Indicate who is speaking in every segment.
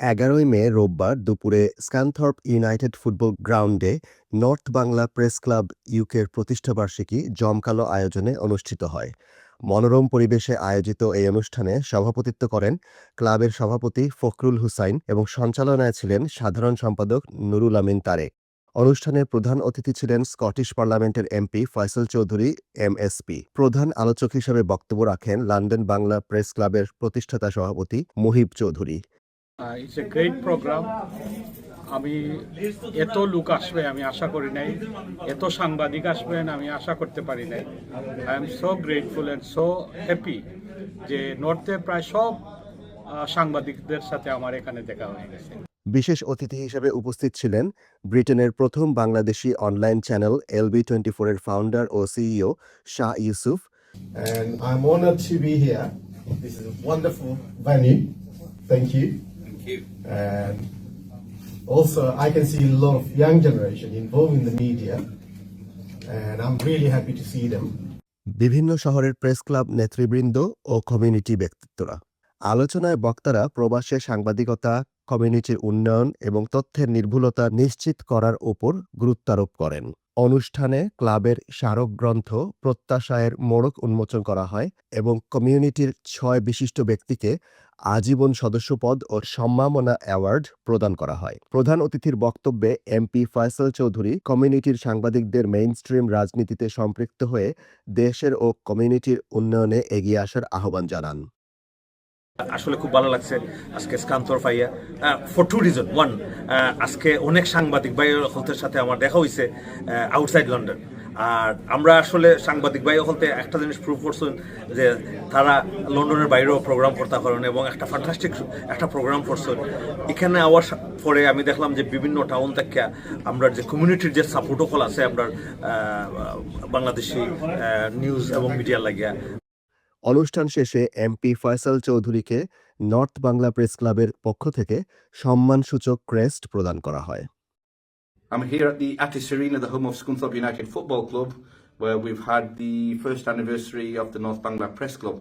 Speaker 1: এগারোই মে রোববার দুপুরে স্ক্যানথর্প ইউনাইটেড ফুটবল গ্রাউন্ডে নর্থ বাংলা প্রেস ক্লাব ইউকের প্রতিষ্ঠাবার্ষিকী জমকালো আয়োজনে অনুষ্ঠিত হয়। মনোরম পরিবেশে আয়োজিত এই অনুষ্ঠানে সভাপতিত্ব করেন ক্লাবের সভাপতি ফখরুল হুসাইন এবং সঞ্চালনায় ছিলেন সাধারণ সম্পাদক নুরুল আমিন তারেক। অনুষ্ঠানে প্রধান অতিথি ছিলেন স্কটিশ পার্লামেন্টের এমপি ফয়সল চৌধুরী, এমএসপি। প্রধান আলোচক হিসেবে বক্তব্য রাখেন লন্ডন বাংলা প্রেস ক্লাবের প্রতিষ্ঠাতা সভাপতি Muhib Chowdhury.
Speaker 2: It's a great programme আমি এত লোক আসবে আমি আশা করি নাই এত সাংবাদিক আসবেন আমি আশা করতে পারি নাই I am so grateful and so happy যে নর্থে প্রায় সব সাংবাদিকদের সাথে আমার এখানে দেখা হয়ে গেছে
Speaker 1: বিশেষ অতিথি হিসেবে উপস্থিত ছিলেন ব্রিটেনের প্রথম Bangladeshi online channel L B twenty ফোরের founder O CEO Shah Yusuf
Speaker 3: and I'm honored to be here. This is a wonderful venue. Thank you.
Speaker 4: Thank you.
Speaker 3: And also, I can see a lot of young generation involved in the media, and I'm really happy to see them.
Speaker 1: বিভিন্ন শহরের press club নেতৃবৃন্দ ও community ব্যক্তিত্বরা আলোচনায় বক্তারা প্রবাসে সাংবাদিকতা কমিউনিটির উন্নয়ন এবং তথ্যের নির্ভুলতা নিশ্চিত করার উপর গুরুত্বারোপ করেন অনুষ্ঠানে ক্লাবের স্মারক গ্রন্থ প্রত্যাশায়ের মোড়ক উন্মোচন করা হয় এবং কমিউনিটির ছয় বিশিষ্ট ব্যক্তিকে আজীবন সদস্যপদ ও সম্মাননা অ্যাওয়ার্ড প্রদান করা হয়। প্রধান অতিথির বক্তব্যে এমপি ফয়সল চৌধুরী কমিউনিটির সাংবাদিকদের মেইনস্ট্রিম রাজনীতিতে সম্পৃক্ত হয়ে দেশের ও কমিউনিটির উন্নয়নে এগিয়ে আসার আহ্বান জানান।
Speaker 4: আসলে খুব ভালো লাগছে। আজকে স্কান্তর ফাইয়া ফর টু রিজন ওয়ান আজকে অনেক সাংবাদিক ভাই হলতের সাথে আমার দেখা হয়েছে আউটসাইড লন্ডন আর আমরা আসলে সাংবাদিক ভাই হলতে একটা জিনিস প্রুভ করছেন যে তারা লন্ডনের বাইরেও প্রোগ্রাম করতে পারেন এবং একটা ফ্যান্টাস্টিক একটা প্রোগ্রাম করছেন। এখানে আওয়ার পরে আমি দেখলাম যে বিভিন্ন টাউন থেকে আমরা যে কমিউনিটির যে সাপোর্টও আছে, আমরা বাংলাদেশি নিউজ এবং মিডিয়া লাগিয়া
Speaker 1: অনুষ্ঠান শেষে এমপি ফয়সাল চৌধুরীকে নর্থ বাংলা প্রেস ক্লাবের পক্ষ থেকে সম্মানসূচক ক্রেস্ট প্রদান করা হয়
Speaker 5: I'm here at the Attis Arena, the home of Scunthorpe United Football Club, where we've had the first anniversary of the North Bangla Press Club.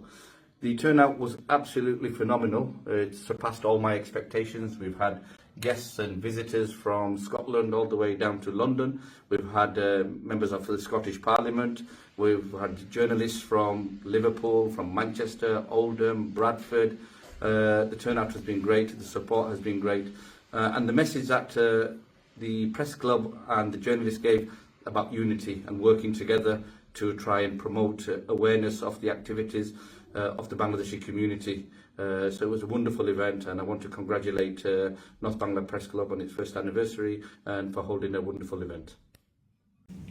Speaker 5: The turnout was absolutely phenomenal. It surpassed all my expectations. We've had guests and visitors from Scotland all the way down to London. We've had uh, members of the Scottish Parliament. We've had journalists from Liverpool, from Manchester, Oldham, Bradford. Uh, the turnout has been great. The support has been great. Uh, and the message that uh, the press club and the journalists gave about unity and working together to try and promote uh, awareness of the activities uh, of the Bangladeshi community. Uh, so it was a wonderful event, and I want to congratulate uh, North Bangla Press Club on its first anniversary and for holding a wonderful event.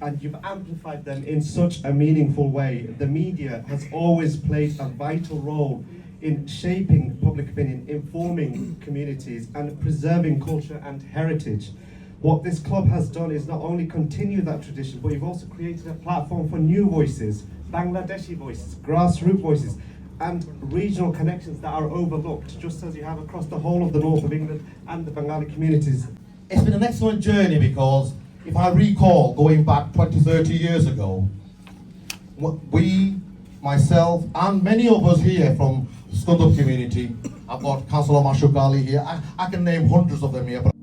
Speaker 6: and you've amplified them in such a meaningful way. The media has always played a vital role in shaping public opinion, informing communities, and preserving culture and heritage. What this club has done is not only continue that tradition, but you've also created a platform for new voices, Bangladeshi voices, grassroots voices, and regional connections that are overlooked, just as you have across the whole of the north of England and the Bengali communities.
Speaker 7: It's been an excellent journey because if I recall going back 20, 30 years ago, we, myself, and many of us here from Scundup community, I've got Councillor Mashuk Ali here, I, I can name hundreds of them here, but